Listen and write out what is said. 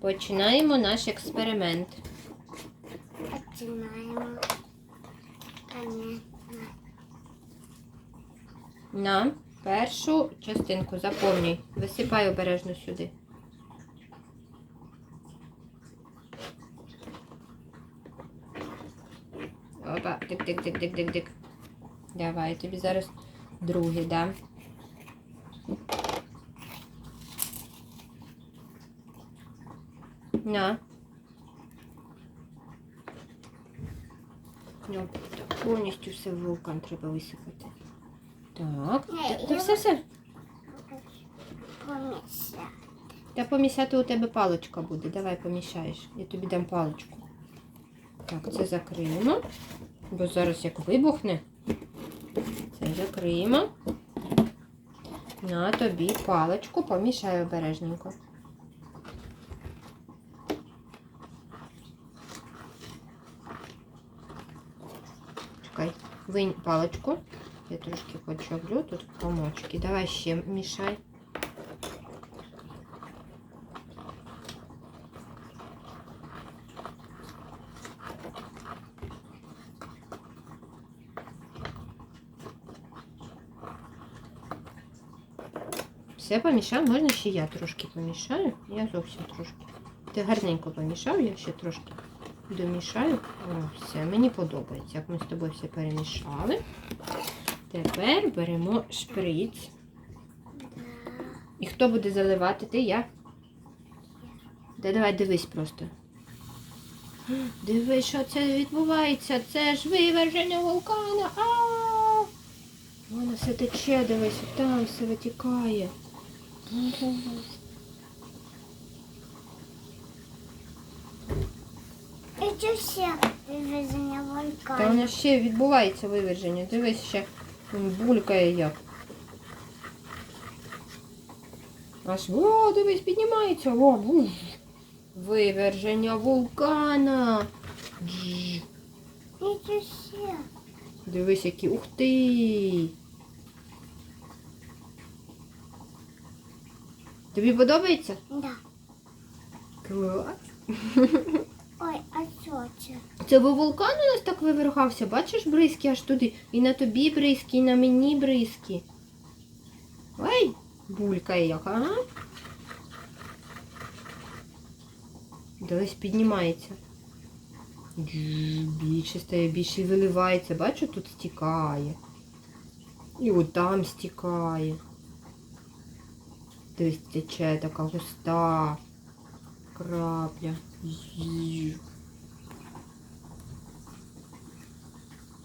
Починаємо наш експеримент. Починаємо. Конечно. На першу частинку заповнюй. Висипай обережно сюди. Опа, тик-тик-тик-тик-тик-тик. Давай, тобі зараз другий дам. На. Ну, повністю все в вулкан треба висипати. Так, Ні, та, та все, все. Поміся. Та помішати у тебе паличка буде. Давай помішаєш. Я тобі дам паличку. Так, це закриємо. Бо зараз як вибухне. Це закриємо. На тобі паличку, помішай обережненько. Чекай, винь паличку. Я трошки почавлю тут комочки. Давай ще мішай. Все помішав, можна ще я трошки помішаю. Я зовсім трошки. Ти гарненько помішав, я ще трошки домішаю. О, все, мені подобається, як ми з тобою все перемішали. Тепер беремо шприц. І хто буде заливати? Ти я? Та давай дивись просто. Дивись, що це відбувається. Це ж виверження вулкана. А! Воно все тече, дивись, там все витікає. Що ще вивезення Та вулкану? воно ще відбувається виверження. Дивись ще м, булькає як. Аж о, дивись, піднімається. О, бух. Виверження вулкана. Ще? Дивись, які. Ух ти. Тобі подобається? Да. Клас. Це? Бо вулкан у нас так вивергався, бачиш, бризки аж туди. І на тобі бризки, і на мені бризки. Ой, булькає як, ага. Десь піднімається. Більше стає, більше і виливається. Бачу, тут стікає. І от там стікає. Десь тече така густа крапля.